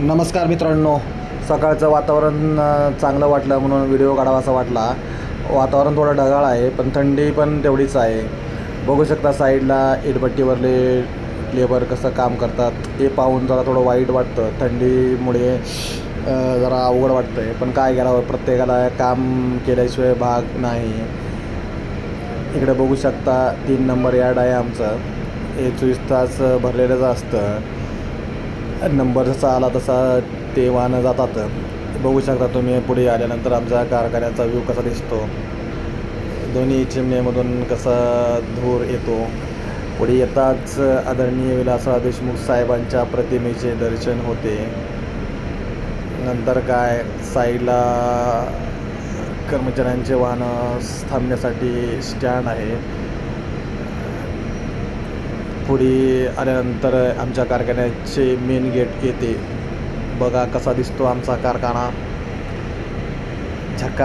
नमस्कार मित्रांनो. सकाळचं वातावरण चांगलं वाटलं म्हणून व्हिडिओ काढावासा वाटला. वातावरण थोडं ढगाळ आहे पण थंडी पण तेवढीच आहे. बघू शकता साईडला इटभट्टीवरले लेबर कसं काम करतात हे पाहून जरा थोडं वाईट वाटतं. थंडीमुळे जरा अवघड वाटतं आहे पण काय करावं प्रत्येकाला काम केल्याशिवाय भाग नाही. इकडे बघू शकता तीन नंबर यार्ड आहे आमचं. हे चोवीस तास भरलेलंच असतं. नंबर जसा आला तसा ते वाहनं जातात. बघू शकता तुम्ही पुढे आल्यानंतर आमचा कारखान्याचा व्ह्यू कसा दिसतो. दोन्ही चिमण्यामधून कसा धूर येतो. पुढे येताच आदरणीय विलासराव देशमुख साहेबांच्या प्रतिमेचे दर्शन होते. नंतर काय? साईडला कर्मचाऱ्यांचे वाहनं थांबण्यासाठी स्टँड आहे. पुढे आल्यानंतर आमच्या कारखान्याचे मेन गेट येते. बघा कसा दिसतो आमचा कारखाना. झकास